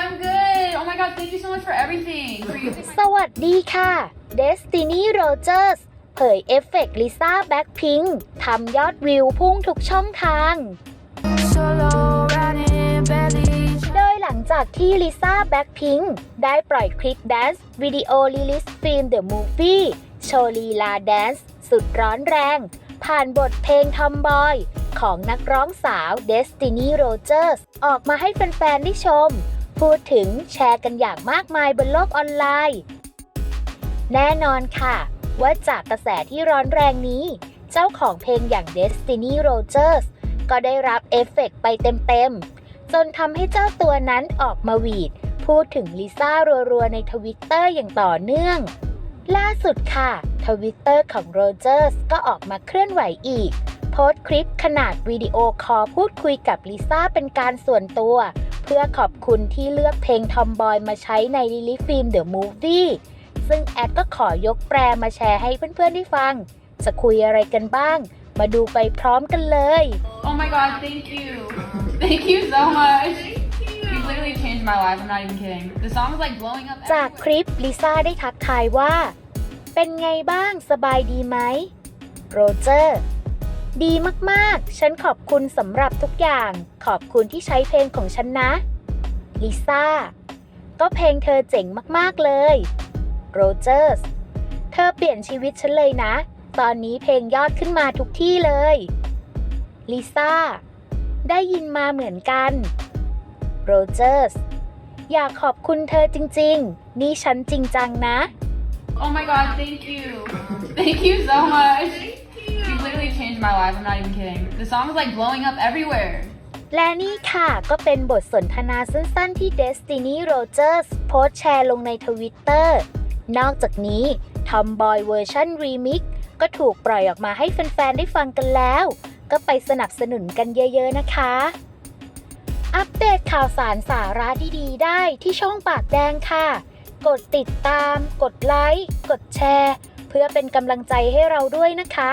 I'm good. Oh my god, thank you so much for everything. For you. สวัสดีค่ะ Destiny Rogers เผยเอฟเฟกต์ลิซ่าแบ็คพิงทำยอดวิวพุ่งทุกช่องทาง Solo riding barely โดยหลังจากที่ลิซ่าแบ็คพิงได้ปล่อยคลิปแดนซ์วิดีโอลิลิสฟิล์มเดอะมูฟวี่โชว์ลีลาแดนซ์สุดร้อนแรง ผ่านบทเพลงทอมบอย ของนักร้องสาว Destiny Rogers ออกมาให้แฟนๆได้ชม พูดถึงแชร์กันอย่างมากมายบนโลกออนไลน์ แน่นอนค่ะ ว่าจากกระแสที่ร้อนแรงนี้ เจ้าของเพลงอย่าง Destiny Rogers ก็ได้รับเอฟเฟกต์ไปเต็มๆ จนทำให้เจ้าตัวนั้นออกมาหวีด พูดถึงลิซ่ารัวๆ ในทวิตเตอร์อย่างต่อเนื่อง ล่าสุดค่ะทวิตเตอร์ของโรเจอร์สก็ออกมาเคลื่อนไหวอีก โพสต์คลิปขนาดวิดีโอคอลพูดคุยกับลิซ่าเป็นการส่วนตัว เพื่อขอบคุณที่เลือกเพลงทอมบอยมาใช้ในลิลิฟิล์มเดอะมูฟวี่ซึ่งแอดก็ขอยกแปรมาแชร์ให้เพื่อนๆได้ฟัง จะคุยอะไรกันบ้าง มาดูไปพร้อมกันเลย Oh my god, thank you. Thank you so much. You literally changed my life. I'm not even kidding. The song is like blowing up. จากคลิปลิซ่าได้ทักทายว่า เป็นไงบ้างสบายดีไหมโรเจอร์ ดีมากๆ ฉันขอบคุณสำหรับทุกอย่าง ขอบคุณที่ใช้เพลงของฉันนะ ลิซ่า ก็เพลงเธอเจ๋งมากๆเลย โรเจอร์ส เธอเปลี่ยนชีวิตฉันเลยนะ ตอนนี้เพลงยอดขึ้นมาทุกที่เลย ลิซ่า ได้ยินมาเหมือนกัน โรเจอร์ส อยากขอบคุณเธอจริงๆ นี่ฉันจริงจังนะ Oh my god, thank you. Thank you so much. My life. I'm not even kidding. The song is like blowing up everywhere. และนี่ค่ะก็เป็นบทสนทนาสั้นๆที่ Destiny Rogers โพสต์แชร์ลงในทวิตเตอร์นอกจากนี้ Tomboy เวอร์ชัน Remix ก็ถูกปล่อยออกมาให้แฟนๆ ได้ฟังกันแล้ว ก็ไปสนับสนุนกันเยอะๆนะคะ อัปเดตข่าวสารสาระดีๆ ได้ที่ช่องปากแดงค่ะ กดติดตาม กดไลค์ กดแชร์ เพื่อเป็นกำลังใจให้เราด้วยนะคะ